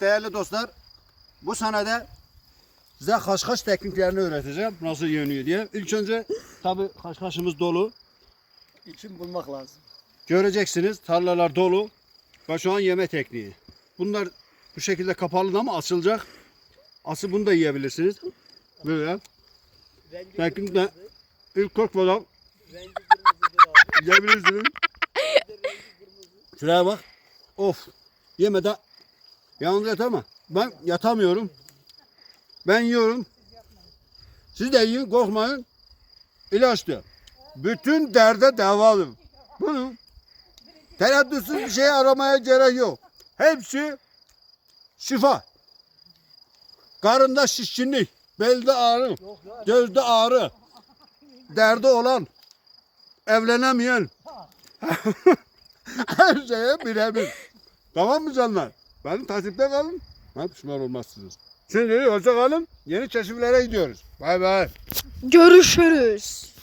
Değerli dostlar, bu senede size haşhaş tekniklerini öğreteceğim. Nasıl yeniyor diye. İlk önce tabi haşhaşımız dolu. İçin bulmak lazım. Göreceksiniz tarlalar dolu. Ve şu an yeme tekniği. Bunlar bu şekilde kapalı ama açılacak. Asıl bunu da yiyebilirsiniz. Böyle. Rengi Teknikle ilk korkmadan rengi kırmızıdır abi. yiyebilirsiniz. Şuraya bak. Of. Yemeden yalnız yat ama ben yatamıyorum. Ben yiyorum. Siz de yiyin korkmayın. İlaçtı. Bütün derde devadır. Bunu tereddütsüz bir şey aramaya gerek yok. Hepsi şifa. Karında şişkinlik, belde ağrı, gözde ağrı, derdi olan, evlenemeyen, her şeye birebir. Tamam mı canlar? Benim takipte kalın. Ha, pişman olmazsınız. Şimdi hoşça kalın. Yeni keşiflere gidiyoruz. Bay bay. Görüşürüz.